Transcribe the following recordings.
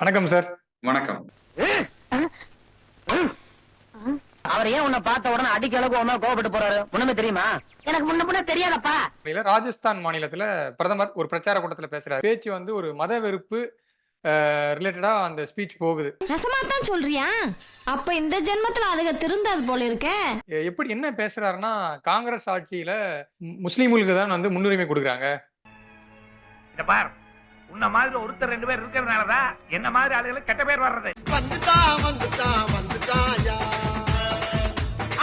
வணக்கம் சார். வணக்கம். அவர் ஏன் உன்னை பார்த்த உடனே அடிக்க அளவுக்கு உன் மேல கோவப்பட்டு போறாரு? ஒண்ணுமே தெரியுமா? எனக்கு முன்ன முன்ன தெரியாதப்பா. இல்ல ராஜஸ்தான் மாநிலத்துல பிரதமர் ஒரு பிரச்சார கூட்டத்துல பேசுறாரு. பேச்சு வந்து ஒரு மத வெறுப்பு ரிலேட்டடா அந்த ஸ்பீச் போகுது. நெசமா தான் சொல்றியா? அப்ப இந்த ஜென்மத்துல அதுக திருந்தாது போல இருக்கே. எப்படி என்ன பேசுறாருன்னா காங்கிரஸ் ஆட்சியில முஸ்லீம்களுக்கு தான் வந்து முன்னுரிமை கொடுக்குறாங்க. இத பார். உன்ன மாதிரி ஒருத்தர் ரெண்டு பேர் இருக்கிறதுனாலதான் என்ன மாதிரி ஆளுகளுக்கு கெட்ட பேர் வர்றது. வந்துட்டா வந்துட்டா வந்துட்டாயா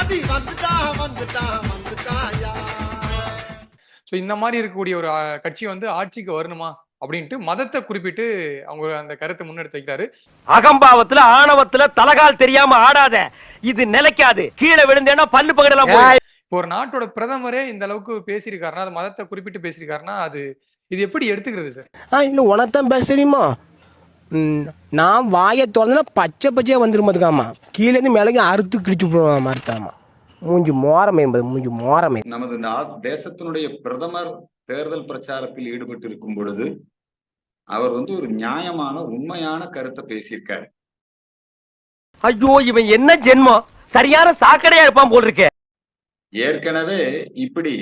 அது வந்துட்டா வந்துட்டா வந்துட்டாயா ஸோ இந்த மாதிரி இருக்கக்கூடிய ஒரு கட்சி வந்து ஆட்சிக்கு வரணுமா அப்படின்ட்டு மதத்தை குறிப்பிட்டு அவங்க அந்த கருத்தை முன்னெடுத்து வைக்கிறாரு அகம்பாவத்துல ஆணவத்துல தலகால் தெரியாம ஆடாத. இது நிலைக்காது. கீழே விழுந்தேன்னா பல்லு பகடலாம் இப்போ ஒரு நாட்டோட பிரதமரே இந்த அளவுக்கு பேசியிருக்காருன்னா அது மதத்தை குறிப்பிட்டு பேசியிருக்காருன்னா அது இது எப்படி எடுத்துக்கிறது சார் ஆ இல்லை உனத்தான் பேச தெரியுமா? நான் வாயை திறந்தனா பச்சை பச்சையாக வந்துடும் பார்த்துக்காமா கீழேருந்து மிளகி அறுத்து கிழிச்சு போடுவான் மறுத்தாமா மூஞ்சி மோரமே என்பது மூஞ்சி மோரமே நமது தேசத்தினுடைய பிரதமர் தேர்தல் பிரச்சாரத்தில் ஈடுபட்டு இருக்கும் பொழுது அவர் வந்து ஒரு நியாயமான உண்மையான கருத்தை பேசியிருக்காரு. ஐயோ இவன் என்ன ஜென்மம்? சரியான சாக்கடையா இருப்பான் போல் இருக்கே. ஏற்கனவே இப்படி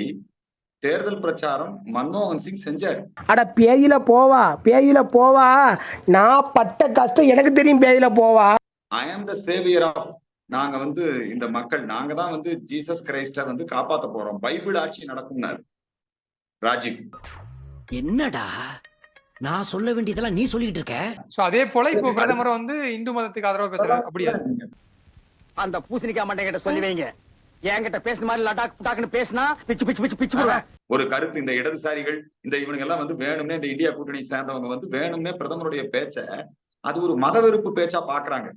தேர்தல் பிரச்சாரம் மன்மோகன் சிங் செஞ்சார். அட பேயில போவா பேயில போவா. நான் பட்ட கஷ்டம் எனக்கு தெரியும் பேயில போவா. ஐ ஆம் த சேவியர் ஆஃப் நாங்க வந்து இந்த மக்கள் நாங்க தான் வந்து ஜீசஸ் கிரைஸ்ட வந்து காப்பாத்த போறோம். பைபிள் ஆட்சி நடக்கும்னாரு. ராஜீவ். என்னடா? நான் சொல்ல வேண்டியதெல்லாம் நீ சொல்லிட்டு இருக்க? ஸோ அதே போல இப்போ பிரதமர் வந்து இந்து மதத்துக்கு ஆதரவா பேசுறாரு. அப்படியா? அந்த பூசணிக்கா மண்டை கிட்ட சொல்லி வைங்க என்கிட்ட பேசுன மாதிரி லடாக் புடாக்குன்னு பேசினா பிச்சு பிச்சு பிச்சு பிச்சு போடுவேன். ஒரு கருத்து இந்த இடதுசாரிகள் இந்த இவனுங்க எல்லாம் வந்து வேணும்னே இந்த இந்தியா கூட்டணி சேர்ந்தவங்க வந்து வேணும்னே பிரதமருடைய பேச்ச அது ஒரு மத வெறுப்பு பேச்சா பாக்குறாங்க.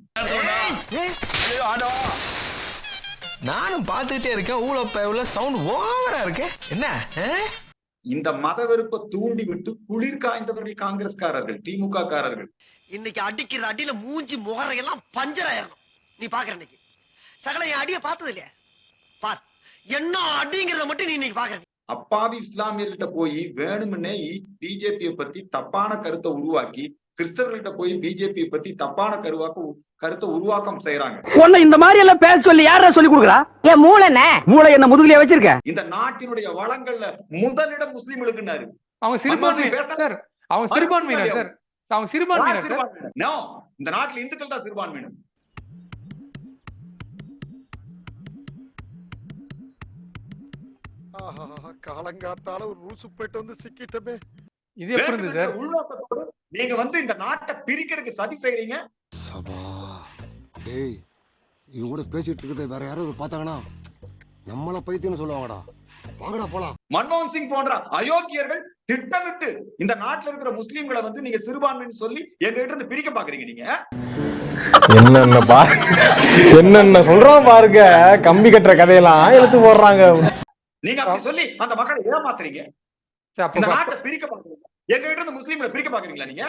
நானும் பார்த்துட்டே இருக்கேன். ஊழ உள்ள சவுண்ட் ஓவரா இருக்கு. என்ன? இந்த மத வெறுப்பை தூண்டி விட்டு குளிர் காய்ந்தவர்கள் காங்கிரஸ்காரர்கள் திமுக காரர்கள் இன்னைக்கு அடிக்கிற அடியில மூஞ்சி முகரையெல்லாம் பஞ்சர் ஆயிரணும். நீ பாக்குற இன்னைக்கு சகல என் அடிய பார்த்தது இல்லையா? பார் என்ன அடிங்கிறத மட்டும் நீ இன்னைக்கு பாக்குற. அப்பாவி இஸ்லாமியர்கிட்ட போய் வேணும்னே பிஜேபியை பத்தி தப்பான கருத்தை உருவாக்கி கிறிஸ்தவர்கள்ட்ட போய் பிஜேபியை பத்தி தப்பான கருவாக்க கருத்தை உருவாக்கம் செய்யறாங்க உன்னை இந்த மாதிரி எல்லாம் பேச சொல்லி யாரா சொல்லி கொடுக்குறா? என் மூளை என்ன மூளை என்ன முதுகுலயே வச்சிருக்க? இந்த நாட்டினுடைய வளங்கள்ல முதலிடம் முஸ்லிம்களுக்குன்னாரு அவங்க சிறுபான்மை பேசுறது- சார் அவங்க சிறுபான்மையினர் சார். அவங்க சிறுபான்மையினர் இந்த நாட்டுல இந்துக்கள் தான் சிறுபான்மையினர். காலங்காத்தால ஒரு ரூசு போயிட்டு வந்து சிக்கிட்டமே. இது எப்படி சார்? உள்நோக்கத்தோடு நீங்க வந்து இந்த நாட்டை பிரிக்கிறதுக்கு சதி செய்றீங்க. சபா டேய் இவங்க கூட பேசிட்டு இருக்கிறத வேற யாராவது பார்த்தாங்கன்னா நம்மள பைத்தியம்னு சொல்லுவாங்கடா. வாங்கடா போலாம். மன்மோகன் சிங் போன்ற அயோக்கியர்கள் திட்டமிட்டு இந்த நாட்டுல இருக்கிற முஸ்லிம்களை வந்து நீங்க சிறுபான்மைன்னு சொல்லி எங்க கிட்ட இருந்து பிரிக்க பாக்குறீங்க நீங்க. என்னென்ன பா என்னென்ன சொல்றோம் பாருங்க. கம்பி கட்டுற கதையெல்லாம் எடுத்து போடுறாங்க. நீங்க அப்படி சொல்லி அந்த மக்களை ஏமாத்துறீங்க. இந்த நாட்டை பிரிக்க பாக்குறீங்க எங்க கிட்ட இருந்து முஸ்லிம்களை பிரிக்க பாக்குறீங்களா நீங்க.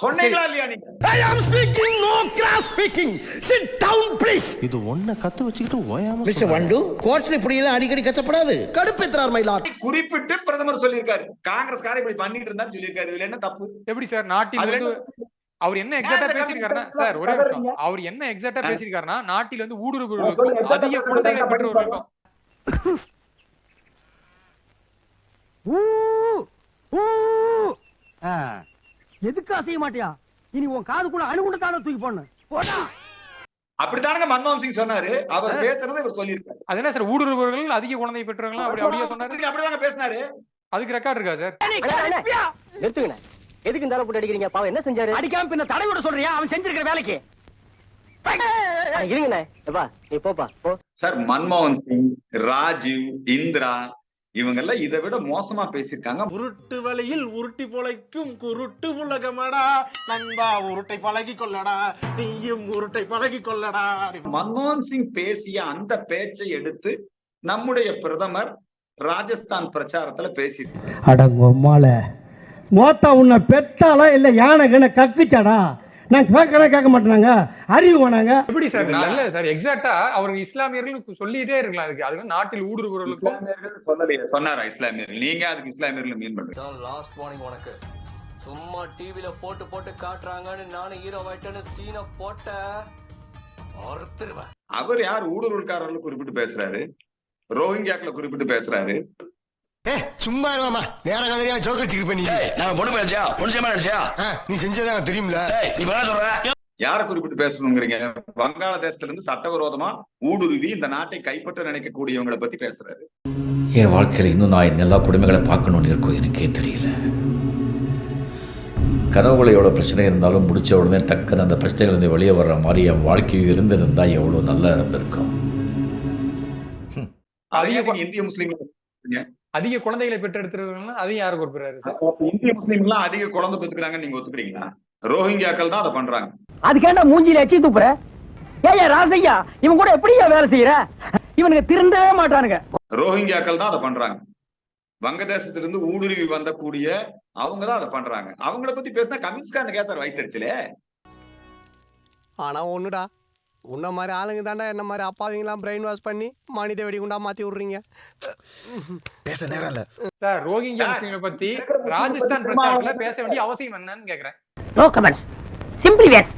சொன்னீங்களா இல்லையா நீங்க? I am speaking no cross speaking sit down please இது ஒன்ன கத்து வச்சுக்கிட்டு ஓயாம மிஸ்டர் வண்டு கோர்ட்ல இப்படி எல்லாம் அடிக்கடி கத்தப்படாது. கடுப்பேற்றார் மயிலாட் குறிப்பிட்டு பிரதமர் சொல்லியிருக்காரு. காங்கிரஸ்காரர் இப்படி பண்ணிட்டு இருந்தான்னு சொல்லியிருக்காரு. இதுல என்ன தப்பு? எப்படி சார் நாட்டில் வந்து அவர் என்ன எக்ஸாக்டா பேசியிருக்காருன்னா சார் ஒரே? நிமிஷம். அவர் என்ன எக்ஸாக்டா. பேசியிருக்காருன்னா நாட்டில் வந்து. ஊடுருவர்களுக்கும் அதிக குழந்தைகள் சொல்லுங்க. எதுக்கு அசைய மாட்டியா? இனி உன் காதுக்குள்ள அணுகுண்டு தானே தூக்கி போடணும். போடா. அப்படித்தானுங்க மன்மோகன் சிங் சொன்னாரு? அவர். பேசுறதை இவர் சொல்லியிருக்காரு. அது என்ன சார் ஊடுருவர்கள் அதிக குழந்தை பெற்றவர்கள் அப்படி அப்படியே சொன்னாரு? அப்படிதாங்க பேசினாரு. அதுக்கு ரெக்கார்ட் இருக்கா சார்? நிறுத்துங்க எதுக்கு இந்த போட்டு அடிக்கிறீங்க? பாவம் என்ன செஞ்சாரு? அடிக்காம பின்ன தடை விட சொல்றியா? அவன் செஞ்சிருக்கிற வேலைக்கு இருங்கண்ணே எப்பா நீ போப்பா போ சார் மன்மோகன் சிங் ராஜீவ் இந்திரா இவங்க எல்லாம் இதை விட மோசமா பேசியிருக்காங்க. உருட்டு வழியில் உருட்டி பொழைக்கும் குருட்டு உலகமடா. நண்பா உருட்டை பழகி கொள்ளடா. நீயும் உருட்டை பழகி கொள்ளடா. மன்மோகன் சிங் பேசிய அந்த பேச்சை எடுத்து நம்முடைய பிரதமர் ராஜஸ்தான் பிரச்சாரத்துல பேசி அடங்கொம்மால மோத்தா உன்னை பெத்தாளா இல்ல யானை கக்குச்சாடா? நான் கேட்கறேன் கேட்க மாட்டேனாங்க. அறிவு வேணாங்க. எப்படி சார்? இல்ல. இல்ல. சார் எக்ஸாக்டா அவர் இஸ்லாமியர்கள் சொல்லிட்டே இருக்கலாம். அதுக்கு அது வந்து நாட்டில் ஊடுருவர்களுக்கும் சொல்லலையே. சொன்னாரா இஸ்லாமியர்கள்? நீங்க அதுக்கு இஸ்லாமியர்கள் மீன் பண்றீங்க லாஸ்ட் வார்னிங் உனக்கு. சும்மா டிவில போட்டு போட்டு காட்டுறாங்கன்னு நானும் ஹீரோ ஆயிட்டேன்னு சீனை போட்ட அவர் யார் ஊடுருவல்காரர்கள் குறிப்பிட்டு பேசுறாரு? ரோஹிங்கியாக்களை குறிப்பிட்டு பேசுறாரு? சும்மா இருவாமா நேரம் கதையா ஜோக்கர் பண்ணி. நான் பொண்ணு செய்ய நீ செஞ்சதான் தெரியும்ல. நீ என்ன சொல்ற. யாரை குறிப்பிட்டு பேசணுங்கிறீங்க? வங்காளதேசத்துல இருந்து சட்டவிரோதமா ஊடுருவி இந்த நாட்டை கைப்பற்ற நினைக்கக்கூடியவங்களை பத்தி பேசுறாரு. என் வாழ்க்கையில் இன்னும் நான் எல்லா குடும்பங்களை பார்க்கணும்னு இருக்கும் எனக்கே தெரியல. எவ்வளோ பிரச்சனை இருந்தாலும் முடிச்ச உடனே டக்குன்னு அந்த பிரச்சனைகளிருந்து வெளியே வர்ற மாதிரி என் வாழ்க்கையும் இருந்திருந்தா எவ்வளோ நல்லா இருந்திருக்கும். நீங்க இந்திய முஸ்லீம்கள் அதிக குழந்தைகளை பெற்றெடுத்துருக்காங்கன்னா அதையும் யாரு குறிப்பிடுறாரு சார்? இந்திய முஸ்லீம்லாம் அதிக குழந்தை பெற்றுக்கிறாங்கன்னு நீங்க ஒத்துக்கிறீங்களா? ரோஹிங்கியாக்கள் தான் அதை பண்றாங்க. அதுக்கேண்டா மூஞ்சில எச்சி துப்புற ஏயா ராசையா இவன் கூட எப்படியா வேலை செய்யற? இவனுக்கு திருந்தவே மாட்டானுங்க. ரோஹிங்கியாக்கள் தான் அதை பண்றாங்க. வங்கதேசத்திலிருந்து ஊடுருவி வந்த கூடிய அவங்க தான் அதை பண்றாங்க. அவங்கள பத்தி பேசினா கம்யூனிஸ்ட்காரன் கேசார் வைத்தறிச்சலே. ஆனா ஒண்ணுடா. உன்ன மாதிரி ஆளுங்க தாண்டா என்ன மாதிரி அப்பாவிங்களாம் பிரெயின் வாஷ் பண்ணி மனித வெடிகுண்டா மாத்தி விடுறீங்க. பேச நேரம் இல்ல. சார் ரோஹிங்கியா முஸ்லீம்களை பத்தி ராஜஸ்தான் பிரச்சாரத்துல பேச வேண்டிய அவசியம் என்னன்னு கேக்குறேன். நோ கமெண்ட்ஸ் சிம்பிளி வேஸ்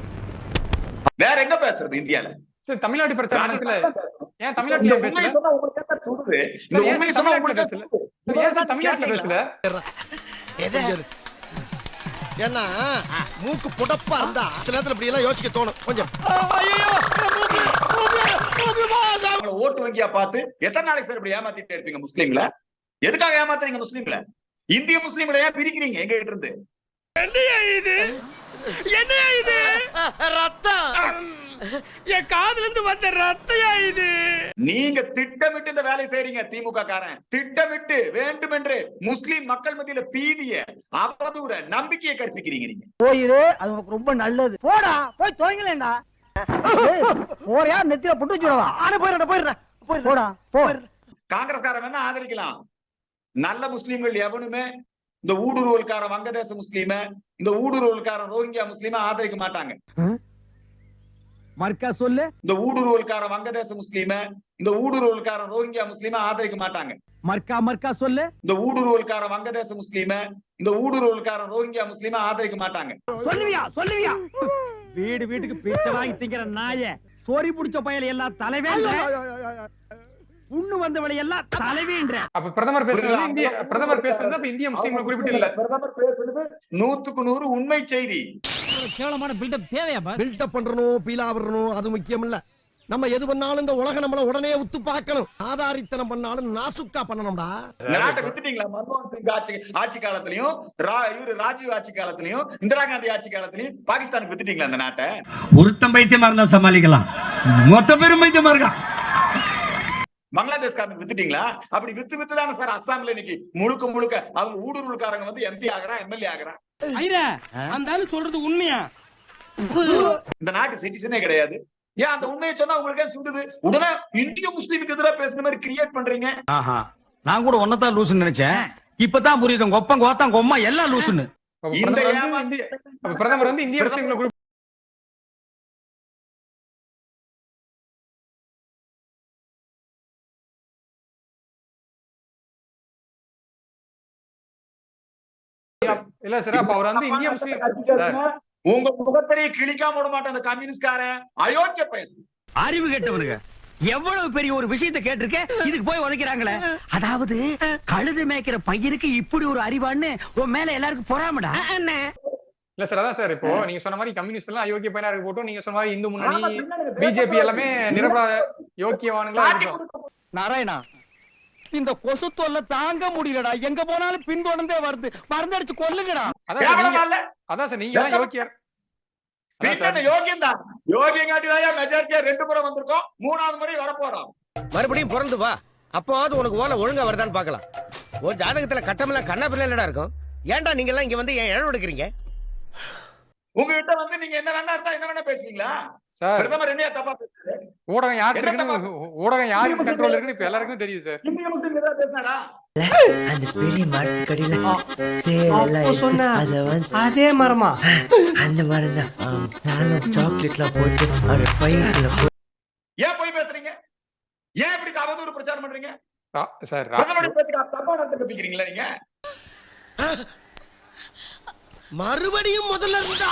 வேற எங்க பேசுறது இந்தியால? சார் தமிழ்நாடு பிரச்சாரத்துல ஏன் தமிழ்நாட்டுல பேசல? சொன்னா உங்களுக்கு என்ன சுடுது இந்த உண்மையை சொன்னா உங்களுக்கு பேசல? ஏன் சார் தமிழ்நாட்டுல பேசல? ஏன்னா மூக்கு புடப்பா இருந்தா சில நேரத்துல இப்படி எல்லாம் யோசிக்க தோணும். கொஞ்சம். ஓட்டு வங்கியா பார்த்து எத்தனை நாளைக்கு சார் இப்படி ஏமாத்திட்டே இருப்பீங்க முஸ்லீம்ல? எதுக்காக ஏமாத்துறீங்க முஸ்லீம்ல? இந்திய முஸ்லீம்ல ஏன் பிரிக்கிறீங்க எங்க கிட்ட இருந்து? என் காதுல இருந்து வந்த ரத்தையா இது? நீங்க திட்டமிட்டு இந்த வேலை செய்றீங்க திமுக காரன் திட்டமிட்டு வேண்டுமென்று முஸ்லீம் மக்கள் மத்தியில பீதிய அவதூற நம்பிக்கையை கற்பிக்கிறீங்க நீங்க. போயிரு அது உனக்கு ரொம்ப நல்லது. போடா போய் துவங்கலேண்டா போறியா? நெத்தில புட்டு வச்சுடவா ஆனா போயிடா போயிடுறா. போடா போ. காங்கிரஸ்காரன் வேணா ஆதரிக்கலாம். நல்ல முஸ்லீம்கள் எவனுமே இந்த ஊடுருவல்கார வங்கதேச முஸ்லீம இந்த ஊடுருவல்கார ரோஹிங்கியா முஸ்லீம ஆதரிக்க மாட்டாங்க. மர்க்கா சொல்லு. இந்த ஊடுருவல்கார வங்கதேச முஸ்லீம இந்த ஊடுருவல்கார ரோஹிங்கியா முஸ்லீம ஆதரிக்க மாட்டாங்க. மர்க்கா மர்க்கா சொல்லு. இந்த ஊடுருவல்கார வங்கதேச முஸ்லீம இந்த ஊடுருவல்கார ரோஹிங்கியா முஸ்லீம ஆதரிக்க மாட்டாங்க. சொல்லுவியா சொல்லுவியா. வீடு வீட்டுக்கு பிச்சை வாங்கி திங்கிற நாய சோரி புடிச்ச பயல எல்லாம் தலைவேன்ற புண்ணு வந்தவளை எல்லாம் தலைவேன்ற. அப்ப பிரதமர் பேசுறது இந்திய பிரதமர் பேசுறது அப்ப இந்திய முஸ்லீம்களை குறிப்பிட்டு இல்ல பிரதமர் பேசுறது நூத்துக்கு நூறு உண்மை செய்தி. கேவலமான பில்டப் தேவையா பில்டப் பண்றணும் பீலா வரணும் அது முக்கியம் இல்ல நம்ம எது பண்ணாலும் இந்த உலகம் நம்மள உடனே உத்து பார்க்கணும். ஆதாரித்தனம் பண்ணாலும் நாசுக்கா பண்ணணும்டா. நாட்டை வித்துட்டீங்களா மன்மோகன் சிங் ஆட்சி ஆட்சி காலத்திலயும் இவரு ராஜீவ் ஆட்சி காலத்திலயும் இந்திரா காந்தி ஆட்சி காலத்திலயும் பாகிஸ்தானுக்கு வித்துட்டீங்களா இந்த நாட்டை? ஒருத்தன் பைத்தியமா இருந்தா சமாளிக்கலாம். மொத்த பேரும் பைத்தியமா இருக்கான். பங்களாதேஷ்காரனுக்கு வித்துட்டீங்களா? அப்படி வித்து வித்து தானே சார் அஸ்ஸாம்ல இன்னைக்கு முழுக்க முழுக்க அவங்க ஊடுருவல்காரங்க வந்து எம்பி ஆகுறான் எம்எல்ஏ ஆகுறான். அந்த ஆளு சொல்றது உண்மையா? இந்த நாட்டு சிட்டிசனே கிடையாது. ஏன் அந்த உண்மையை சொன்னா உங்களுக்கு ஏன் சுடுது உடனே இந்திய முஸ்லீமுக்கு எதிராக பேசுன மாதிரி கிரியேட் பண்றீங்க. ஆஹா. நான் கூட ஒன்னதான் லூசுன்னு நினைச்சேன். இப்பதான் புரியுது. உங்க ஒப்பம் கோத்தம் கொம்மா எல்லாம் லூசுன்னு இந்த பிரதமர் வந்து இந்திய இல்ல சார் அப்ப அவர் வந்து இந்திய முஸ்லீம் உங்க முகத்திலேயே கிழிக்காம விட மாட்டேன் அந்த கம்யூனிஸ்ட்காரன். அயோக்கிய பேசு. அறிவு கெட்டவனுங்க. எவ்வளவு பெரிய ஒரு விஷயத்தை கேட்டிருக்க? இதுக்கு போய் உதைக்கிறாங்களே. அதாவது கழுது மேய்க்கிற பையனுக்கு இப்படி ஒரு அறிவான்னு உன் மேல எல்லாருக்கும் பொறாமடா? இல்ல சார் அதான் சார் இப்போ நீங்க சொன்ன மாதிரி கம்யூனிஸ்ட் எல்லாம் அயோக்கிய பையனா இருக்க போட்டும் நீங்க சொன்ன மாதிரி இந்து முன்னணி பிஜேபி எல்லாமே நிரபராத யோக்கியவானுங்களா நாராயணா இந்த கொசு தொல்லை தாங்க முடியலடா. எங்க போனாலும் பின்தொடர்ந்தே வருது. மருந்தடிச்சு கொல்லுங்கடா. அதான் சார் கேவலமா நீங்க பின்ன யோகியம் தான் யோகியம் காட்டி மெஜாரிட்டியா ரெண்டு முறை வந்திருக்கோம். மூணாவது முறை வரப்போறோம் மறுபடியும் பிறந்து வா. அப்போவாவது உனக்கு ஓலை ஒழுங்கா வருதான்னு பார்க்கலாம். ஒரு ஜாதகத்துல கட்டமெல்லாம் கண்ணா பிள்ளை இருக்கும். ஏன்டா நீங்க எல்லாம் இங்க வந்து ஏன் இழவு எடுக்கிறீங்க? உங்ககிட்ட வந்து நீங்க என்ன வேணா இருந்தா என்ன வேணா பேசுவீங்களா? சார். பிரதமர் என்ன தப்பா பேசுறாரு? ஊடகம் யாருக்கு ஊடகம் யாருக்கு கண்ட்ரோல் இருக்குன்னு இப்ப எல்லாருக்கும் தெரியுது சார். இந்திய முஸ்லீம் ஏதாவது பேசினாடா அந்த பெரிய மரத்துக்கடியில தேவையெல்லாம் சொன்ன அத மரமா? அந்த மரம் தான். நானும் சாக்லேட்லாம் போட்டு ஏன் போய் பேசுறீங்க? ஏன் இப்படி அவதூறு பிரச்சாரம் பண்றீங்க? சார் பிரதமருடைய பேச்சுக்கு தப்பா நடத்த கற்பிக்கிறீங்களா நீங்க. மறுபடியும் முதல்ல இருந்தா